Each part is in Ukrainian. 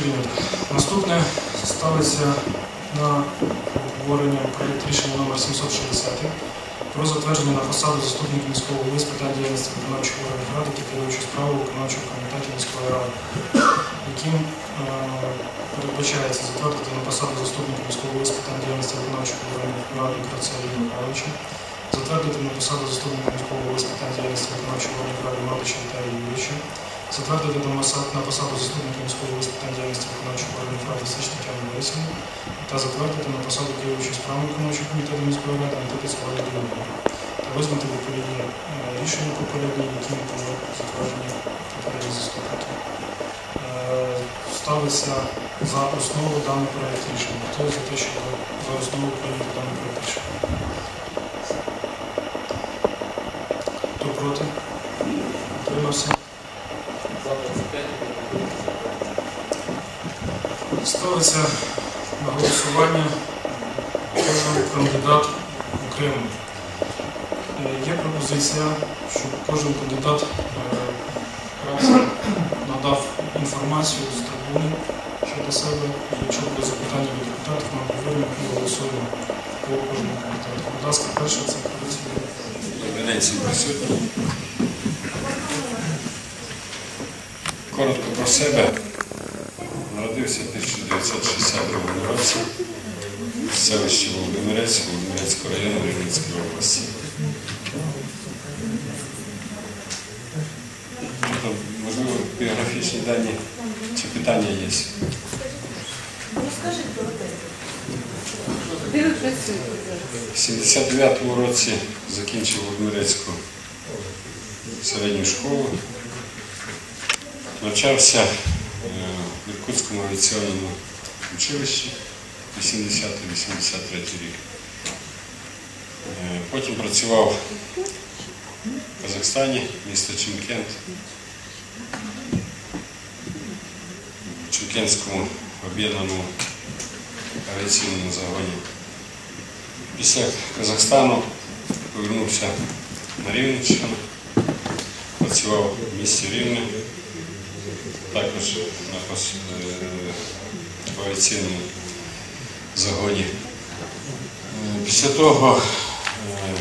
прийнято. Наступне ставиться на обговорення проєкт рішення номер 760 про затвердження на посаду заступника міського голови з питань діяльності виконавчого органів ради та керуючої справи виконавчого комітету міської ради, яким е, передбачається затвердити на посаду заступника міського голови з питань діяльності виконавчого органів ради Краця Ігоря Михайловича, затвердити на посаду заступника міського голови з питань діяльності виконавчого органів ради Мардича Віталія Юрійовича, затвердити на посаду, заступника міського з діяльності виконавчого органів ради Сич Тетяну Борисівну та затвердити на посаду керуючої справи виконавчого комітету міської ради Олег Дмитрович. Та визнати відповідні е, рішення попередні, які були затверджені попередні заступники. Е, Ставиться за основу даний проєкт рішення. Хто за те, щоб за основу прийняти даний проєкт рішення? Хто проти? Утримався? Ставиться на голосування кожен кандидат окремо. Е, Є пропозиція, щоб кожен кандидат е, надав інформацію з трибуни щодо себе. І Якщо буде запитання від депутатів, ми обговорюємо і голосуємо по кожному кандидату. Будь ласка, перше це присутнім. Коротко про себе. Народився в 1962 році в селищі Володимирець, Володимирецького району Рівненської області. Тобто, можливо, біографічні дані чи питання є. Розкажіть про те. Де ви працюєте зараз? В 79-му році закінчив Володимирецьку середню школу. Навчався в Іркутському авіаційному училищі 80-83 рік. Е, Потім працював в Казахстані, місто Чимкент, в Чимкентському об'єднаному авіаційному загоні. Після Казахстану повернувся на Рівненщину, працював в місті Рівне, також на е, в авіаційному загоні. Е, Після того е,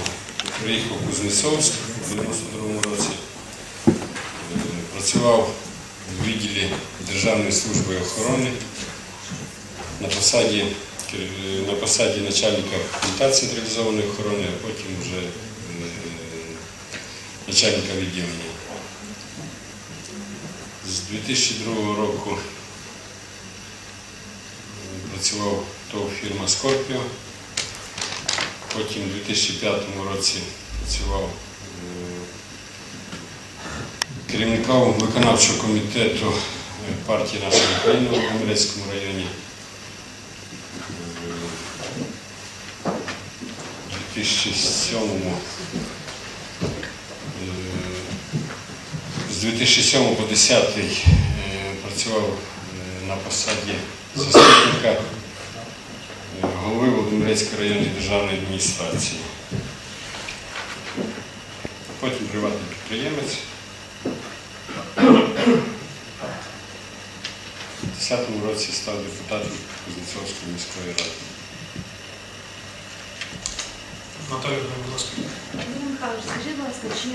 приїхав у Кузнецовськ у 92-му році, працював у відділі Державної служби охорони на посаді, на посаді начальника пункта централізованої охорони, а потім вже начальника відділення. З 2002 року е, працював ТОВ фірма Скорпіо. Потім у 2005 році працював е, керівником виконавчого комітету е, партії «Наша Україна» в Володимирецькому районі. У 2007 з 2007 по 2010 е, працював е, на посаді заступника е, голови Володимирецької районної державної адміністрації. Потім приватний підприємець. У 2010 році став депутатом Кузнецовської міської ради. Наталія, будь ласка. Андрій Михайлович, скажіть, будь ласка, чи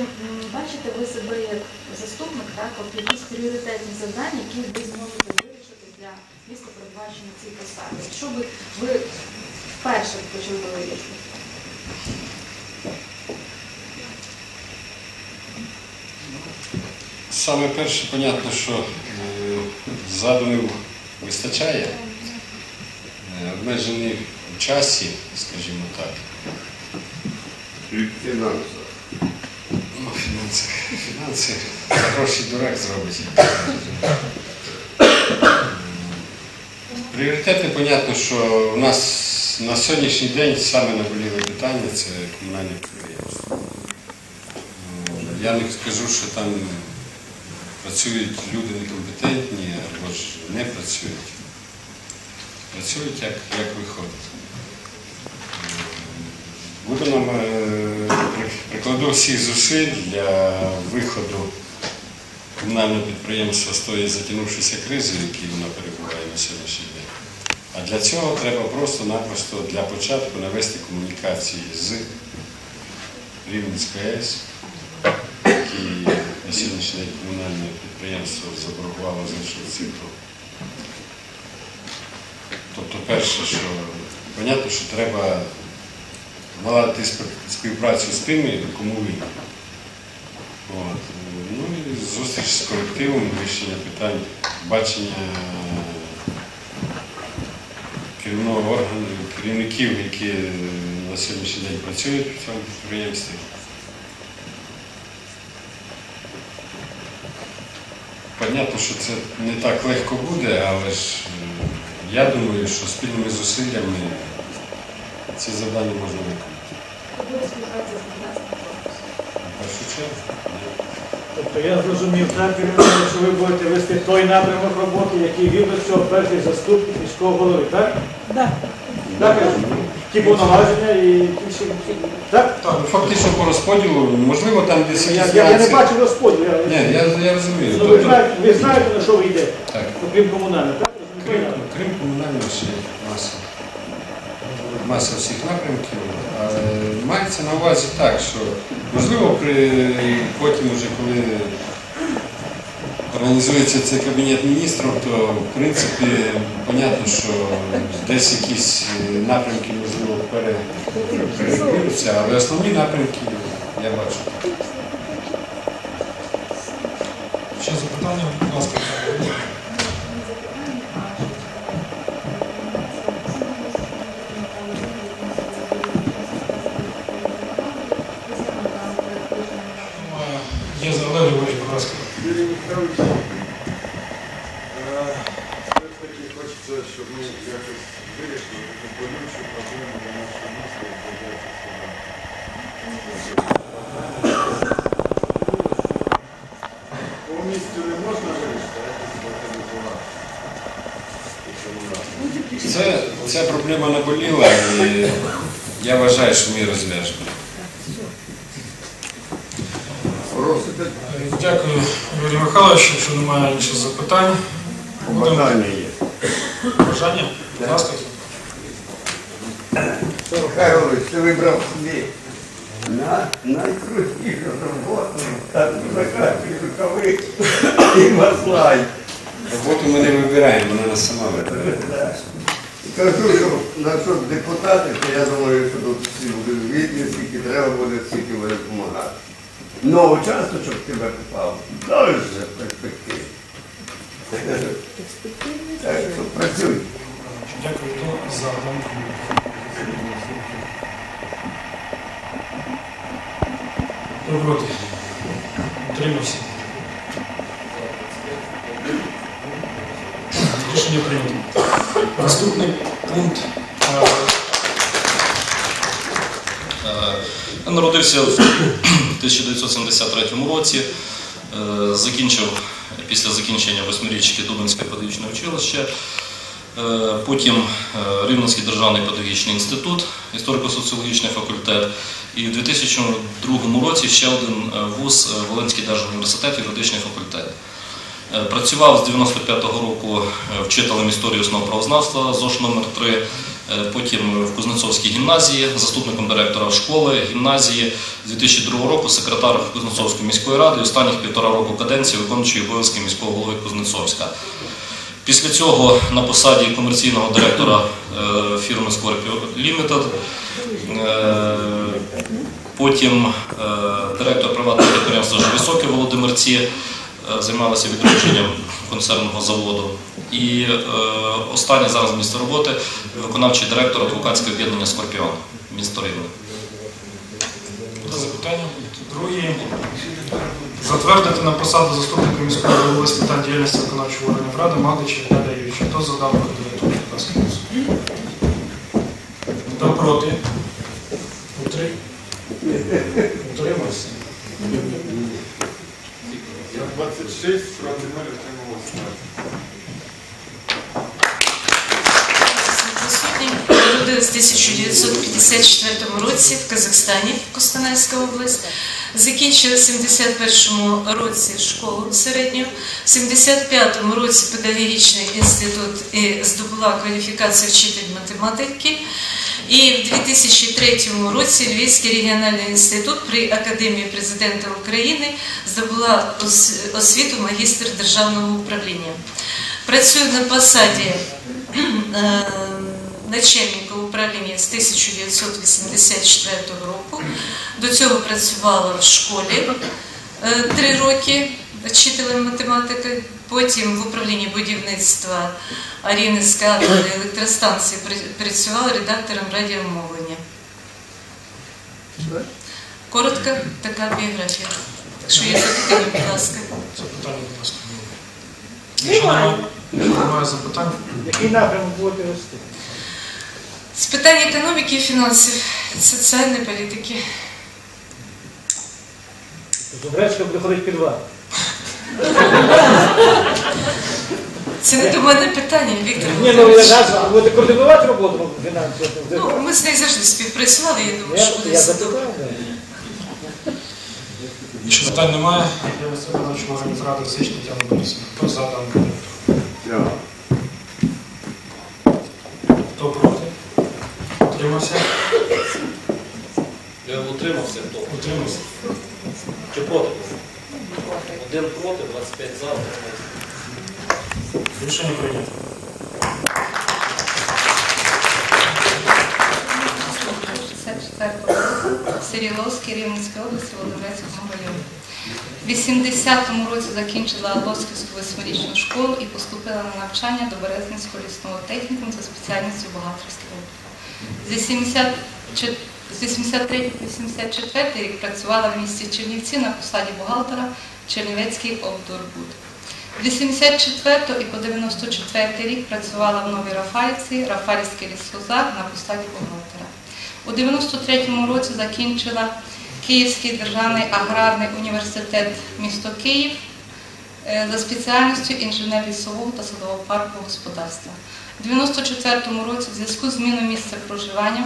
бачите ви себе як заступник, так, от якісь пріоритетні завдання, які ви зможете вирішити для міста передбачення цій посаді? Що би ви перше почали би вирішити? Саме перше, понятно, що е, задумів вистачає, Е, обмежений в часі, скажімо так. Фінанси. Ну, фінанси, фінанси, гроші дурак зробить. Пріоритети, понятно, що у нас на сьогоднішній день саме наболіле питання це комунальне підприємство. Я не скажу, що там працюють люди некомпетентні або ж не працюють. Працюють як, як виходить. Е, Прикладу всіх зусиль для виходу комунального підприємства з тої затягнувшися кризи, в якій вона перебуває. на сьогоднішній день. А для цього треба просто-напросто для початку навести комунікації з Рівненської АЕС, які на сьогоднішній день комунальне підприємство заборгувало значну цифру. Тобто, перше, що понятно, що треба наладити спів- співпрацю з тими, кому вигідно. От. Ну і зустріч з колективом, вирішення питань, бачення керівного органу, керівників, які на сьогоднішній день працюють в цьому підприємстві. Понятно, що це не так легко буде, але ж е, я думаю, що спільними зусиллями ці завдання можна виконати. В першу чергу. Тобто я зрозумів, так, що ви будете вести той напрямок роботи, який вів до цього перший заступник міського голови, так? Да. Так, ті повноваження і ті всі. Так? Так, ну, фактично по розподілу, можливо, там десь Я, якісь я, я не нюанси. бачу розподілу. Я, Ні, я, я розумію. ну, ви, Тобто, знаєте, ви знаєте, на що ви йдете, так, окрім комунального, так? крім, крім комунального ще є маса. Маса всіх напрямків. Мається на увазі так, що можливо при потім, уже коли організується цей кабінет міністрів, то в принципі понятно, що десь якісь е, напрямки можливо пере- перекриються, але основні напрямки я бачу. Ще запитання, будь ласка. Михайлович, е, все ж таки хочеться, щоб ми якось вирішили таку болючу проблему для нашого міста і для Повністю не можна вирішити, а проблема наболіла і я вважаю, що ми розв'яжемо. Просите Е, Дякую, Михайлович. Якщо немає інших запитань, бажання є. бажання. Будь ласка. Михайлович, ти вибрав собі на найкрутішу роботу, так закаті рукави і маслай. Роботу ми не вибираємо, вона нас сама вибирає. Кажу, що на що депутати, то я думаю, що тут всі будуть звітні, скільки треба буде, скільки буде допомагати. Ну, часто, щоб тебе попав, дуже перспективі. Так що працюй. Дякую за. Хто проти? Утримався. Рішення прийнято. Наступний пункт. Я народився в 1973 році, е, закінчив після закінчення восьмирічки Дубинське педагогічне училище, е, потім е, Рівненський державний педагогічний інститут, історико-соціологічний факультет, і в 2002 році ще один вуз Волинський держуніверситет, юридичний факультет. Працював з 95-го року вчителем історії основ правознавства ЗОШ номер 3 потім в Кузнецовській гімназії, заступником директора школи, гімназії з 2002 року секретар Кузнецовської міської ради, останніх півтора року каденції виконуючий обов'язки міського голови Кузнецовська. Після цього на посаді комерційного директора е, фірми Scorpio е, потім е, директор приватного підприємства «Живі Володимирці, е, займалися відродженням концерного заводу. І е, останнє зараз місце роботи виконавчий директор адвокатського об'єднання Скорпіон, місто Рівне. Запитання. Другий. Затвердити на посаду заступника міського голови з питань діяльності виконавчого органів ради Мадича Віталія Юрійовича. Хто задав кандидатуру? Будь ласка. Хто проти? Утри? Утримався. За 26 проти 0 отрималося 20. Заступник в 1954 році в Казахстані, Костанайська область. Закінчила в 71-му році школу середню, в 75-му році педагогічний інститут і здобула кваліфікацію вчитель математики. І в 2003 році Львівський регіональний інститут при Академії президента України здобула освіту магістр державного управління. Працюю на посаді е, начальника управління з 1984 року. До цього працювала в школі е, три роки вчителем математики. Потім в управлінні будівництва Арінівської атомної електростанції працювала редактором радіомовлення. Коротка така біографія. Так що є запитання, будь ласка. Запитання, будь ласка. Немає, немає запитань, Який напрямок будете вести? З питань економіки і фінансів, соціальної політики. Зубрецька буде ходити під вас. Це не до мене питання, Віктор Ні, ну я назва, ви будете координувати роботу фінансову. Ну, ми з нею завжди співпрацювали, я думаю, що буде я все добре. запитав, да. якщо питань немає, я вас виконавчого органів ради Сичні Тетяна Борисівна. Хто за даний проект? Все. 5 за. Рішення прийнято. Сиріловський Рівненської області Володимирецькому району. В 80-му році закінчила Лосківську восьмирічну школу і поступила на навчання до Березненського лісного техніку за спеціальністю бухгалтерського. З 83-84 рік працювала в місті Чернівці на посаді бухгалтера. Чернівецький облдорбуд. З 84 і по 94 рік працювала в Новій Рафальці, Рафальський лісхозар на посаді бухгалтера. У 93-му році закінчила Київський державний аграрний університет місто Київ е, за спеціальністю інженер лісового та садового парку господарства. У 94 році в зв'язку з зміною місця проживання,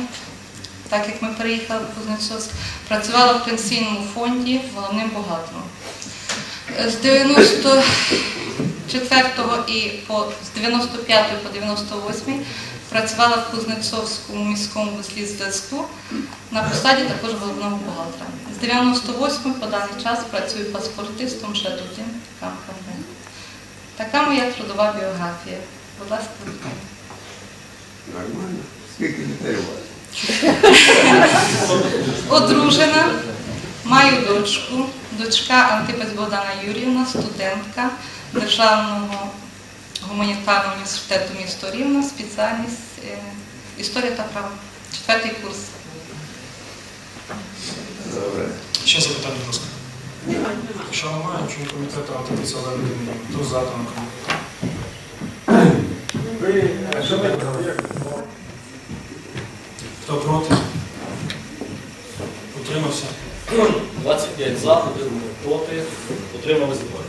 так як ми переїхали в Кузнецовськ, працювала в пенсійному фонді головним бухгалтером. З 94 і по з 95 по 98 працювала в Кузнецовському міському вузлі зв'язку на посаді також головного бухгалтера. З 98 по даний час працюю паспортистом ще до один КМКБ. Така моя трудова біографія. Будь ласка. Нормально. Скільки дітей у вас? Одружена, маю дочку, дочка Антипець Богдана Юрівна, студентка Державного гуманітарного університету місто Рівно, спеціальність е, історія та право. Четвертий курс. Добре. Ще запитання, будь ласка. Якщо немає, чому комітету антипіця Володимирівна? Хто за даний комітет? Ви, е, що ви, Хто проти? Утримався? 25 за, один проти, утримались двоє.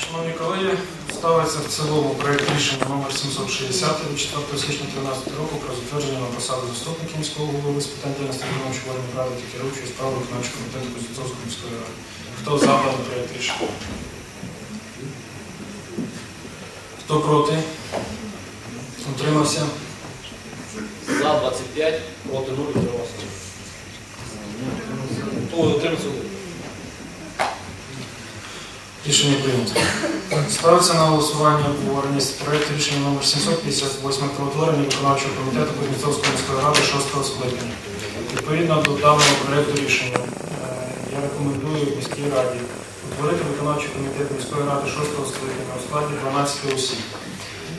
Шановні колеги, ставиться в цілому проект рішення номер 760 від 4 січня 2013 року про затвердження на посаду заступника міського голови з питань діяльності виконавчого органу ради та керуючої справи виконавчого комітету Кузнецовської міської ради. Хто за даний проект рішення? Хто проти? Утримався? За 25, проти 0, утримався. Ой, утримався. Рішення прийнято. Ставиться на голосування обговорення проєкту рішення номер 758 про утворення виконавчого комітету Кузнецовської міської ради 6 скликання. Відповідно до даного проєкту рішення е, я рекомендую міській раді утворити виконавчий комітет міської ради 6 скликання у складі 12 осіб.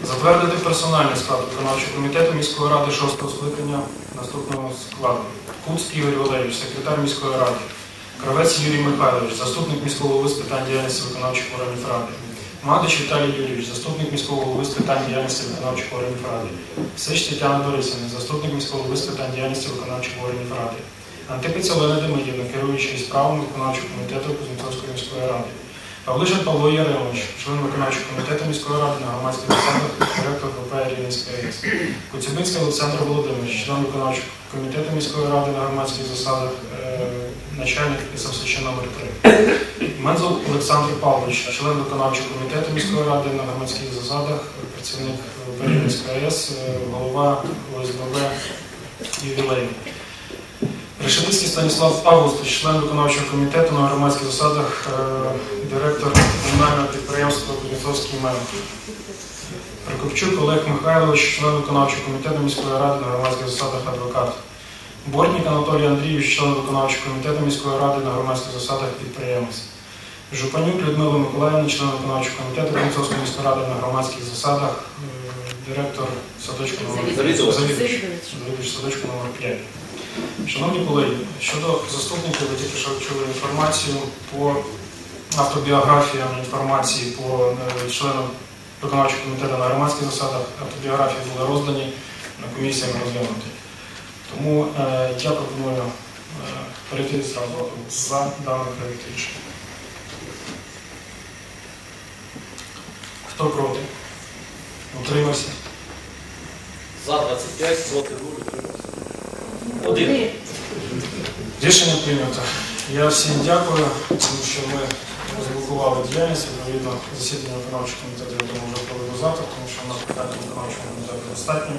Затвердити персональний склад виконавчого комітету міської ради 6 скликання наступного складу. Куц Ігор Валерійович, секретар міської ради. Кравець Юрій Михайлович, заступник міського голови з питань діяльності виконавчих органів ради. Мадич Віталій Юрійович, заступник міського голови з питань діяльності виконавчих органів ради. Сич Тетяна Борисівна, заступник міського голови з питань діяльності виконавчих органів ради. Антипиця Олена Демидівна, керуючий справами виконавчого комітету Кузнецовської міської ради. Павлишин Павло Яремович, член виконавчого комітету міської ради на громадських засадах, директор ГП Рівненська АЕС. Коцюбинський Олександр Володимирович, член виконавчого комітету міської ради на громадських засадах, е, начальник СМСЧ номер 3 Мензел Олександр Павлович, член виконавчого комітету міської ради на громадських засадах, працівник ГП Рівненська АЕС, е, голова ОСББ ювілей. Решетицький Станіслав Августович, член виконавчого комітету на громадських засадах, е, директор комунального підприємства Кузнєцовський мер. Прокопчук Олег Михайлович, член виконавчого комітету міської ради на громадських засадах адвокат. Бортник Анатолій Андрійович, член виконавчого комітету міської ради на громадських засадах підприємець. Жупанюк Людмила Миколаївна, член виконавчого комітету Кузнєцовської міської ради на громадських засадах, е, директор садочку номер 5. Шановні колеги, щодо заступників, ви тільки що чули інформацію по автобіографіям, інформації по е, членам виконавчого комітету на громадських засадах. Автобіографії були роздані на комісіям розглянуті. Тому е, я пропоную е, перейти зразу за даний проєкт рішення. Хто проти? Утримався? За 25, проти 0, Один. Рішення прийнято. Я всім дякую, тому що ми розблокували діяльність, відповідно, засідання виконавчого комітету, я думаю, вже проведу завтра, тому що у нас питань виконавчого комітету достатньо.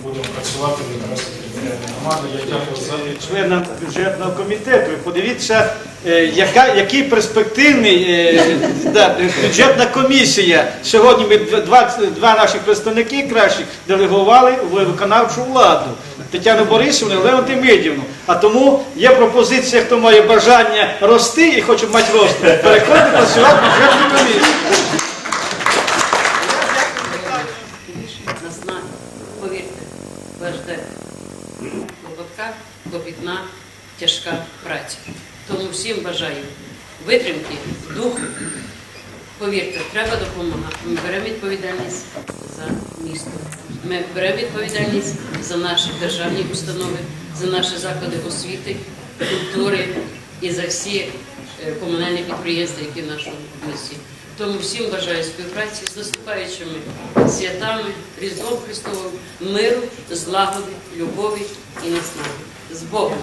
Е, будемо працювати в інтересах територіальної. Я дякую за членам бюджетного комітету. Подивіться, е, яка, який перспективний е, да, бюджетна комісія. Сьогодні ми два, два наших представники кращих делегували в виконавчу владу. Тетяну Борисівну і Леонту Медівну. А тому є пропозиція, хто має бажання рости і хоче мати рост, переходити працювати в бюджетну комісію. нас знає. Повірте, вас жде клопотка, клопітна, тяжка праця. Тому всім бажаю витримки, духу. Повірте, треба допомагати. Ми беремо відповідальність за місто. Ми беремо відповідальність за наші державні установи, за наші заклади освіти, культури і за всі е, комунальні підприємства, які в нашому місті. Тому всім бажаю співпраці з наступаючими святами, Різдвом Христовим, миру, злагоди, любові і наснаги. Esboço.